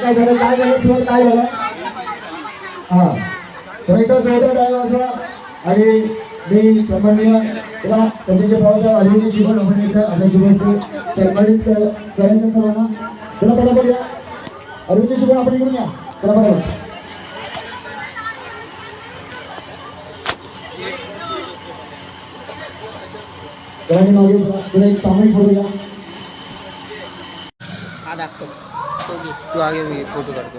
काय झालं काय झालं स्वर काय झालं हा तर एकदा जोरदार आणि मी सन्माननीय तुला त्यांचे भाऊ अरविंद जीवन अभिनेता आपल्या जीवनचे सन्मानित कर- करायचं सर्वांना चला पटापट या. अरविंद जीवन आपण घेऊन या. चला पटापट. एक सामूहिक फोटो घ्या हा दाखव. तो आगे मी फोटो काढतो.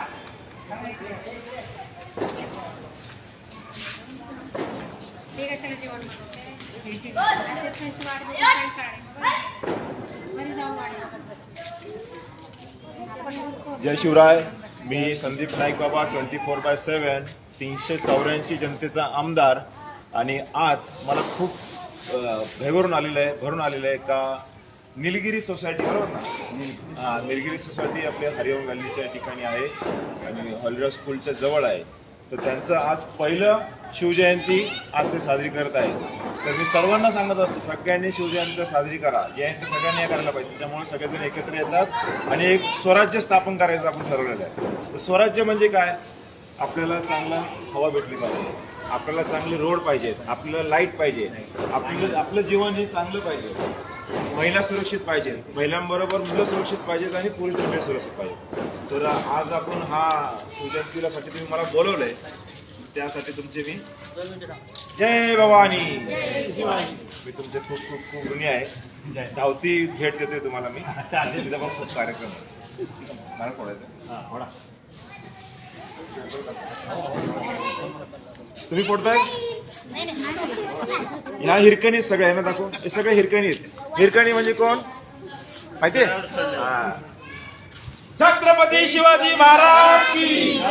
जय शिवराय. मी संदीप नाईक बाबा ट्वेंटी फोर बाय सेवन तीनशे चौऱ्याऐंशी जनतेचा आमदार. आणि आज मला खूप भयभरून आलेलं आहे भरून आलेलं आहे का निलगिरी सोसायटी बरोबर ना? निलगिरी सोसायटी आपल्या हरिओम व्हॅलीच्या ठिकाणी आहे आणि हॉलिडॉ स्कूलच्या जवळ आहे. तर त्यांचं आज पहिलं शिवजयंती आज ते साजरी करत आहे तर मी सर्वांना सांगत असतो सगळ्यांनी शिवजयंती साजरी करा. जयंती सगळ्यांनी करायला पाहिजे. त्याच्यामुळे सगळेजण एकत्र येतात आणि एक स्वराज्य स्थापन करायचं आपण ठरवलेलं आहे. तर स्वराज्य म्हणजे काय? आपल्याला चांगला हवा भेटली पाहिजे. आपल्याला चांगले रोड पाहिजेत. आपल्याला लाइट पाहिजे. आपलं आपलं जीवन हे चांगलं पाहिजे. महिला सुरक्षित पाहिजेत. महिलांबरोबर मुलं सुरक्षित पाहिजेत आणि पुरुष सुरक्षित पाहिजे तर आज आपण हा शिवजयंतीसाठी तुम्ही मला बोलवलंय. त्यासाठी तुमचे मी जय भवानी. मी तुमचे खूप खूप खूप ऋणी आहे. धावती भेट देते तुम्हाला मी. तिथे पण खूप कार्यक्रम. मला फोडायचं. तुम्ही फोडताय? ह्या हिरकणी सगळ्या आहे ना दाखव. हे सगळे हिरकणी आहेत. हिरकणी म्हणजे कोण? माहितीये? हा. छत्रपती शिवाजी महाराज की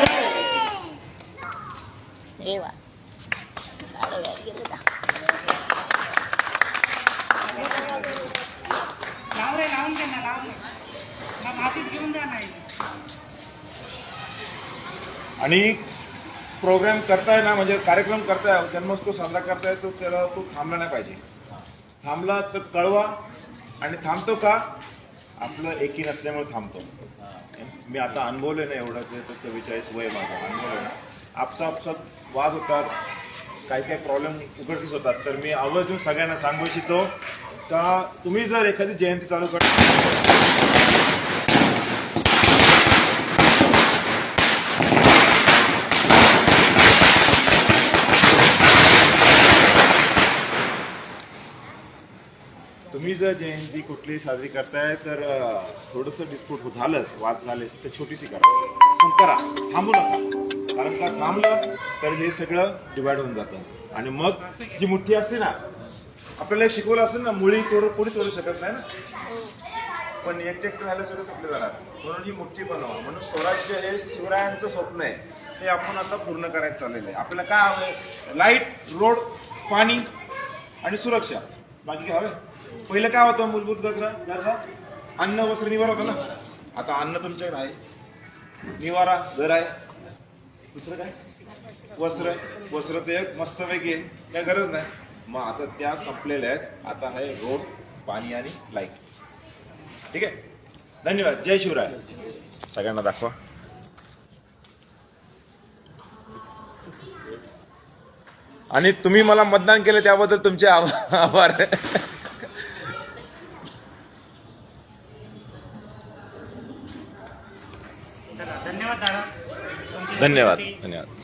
आणि प्रोग्राम करताय ना म्हणजे कार्यक्रम करताय जन्मोत्सव साजरा करताय तो त्याला तो थांबला नाही पाहिजे. थांबला तर कळवा आणि थांबतो का? आपलं एकी नसल्यामुळे थांबतो. मी आता अनुभवले ना एवढं ते तर चव्वेचाळीस वय माझं अनुभवलं ना. आपसा आपसात वाद होतात काही काही प्रॉब्लेम उघडकीस होतात. तर मी आवर्जून सगळ्यांना सांगू इच्छितो का तुम्ही जर एखादी जयंती चालू कर तुम्ही जर जयंती कुठली साजरी करताय तर थोडंसं डिस्प्यूट झालंच. वाद झालेच. तर छोटीशी करा. पण करा. थांबू नका. कारण का थांबलं तर हे सगळं डिवाइड होऊन जातं. आणि मग जी मुठ्ठी असते ना आपल्याला शिकवलं असेल ना मुळी तोड कोणी तोडू शकत नाही ना? पण एकटे एकटे राहायला सगळं चुकले जाणार. म्हणून ही मुठ्ठी बनवा. म्हणून स्वराज्य हे शिवरायांचं स्वप्न आहे. हे आपण आता पूर्ण करायचं चाललेलं आहे. आपल्याला काय हवं लाइट रोड पाणी आणि सुरक्षा. बाकी काय पहिलं काय होतं मूलभूत गजरा? गरजा अन्न वस्त्र निवारा होता ना? आता अन्न तुमच्याकडे आहे. निवारा घर आहे. दुसरं काय? वस्त्र वस्त्र ते एक मस्तपैकी आहे काय गरज नाही. मग आता त्या संपलेल्या आहेत. आता आहे रोड पाणी आणि लाइट ठीक आहे? धन्यवाद. जय शिवराय. सगळ्यांना दाखवा. आणि तुम्ही मला मतदान केलं त्याबद्दल तुमचे आभार आभार धन्यवाद. धन्यवाद.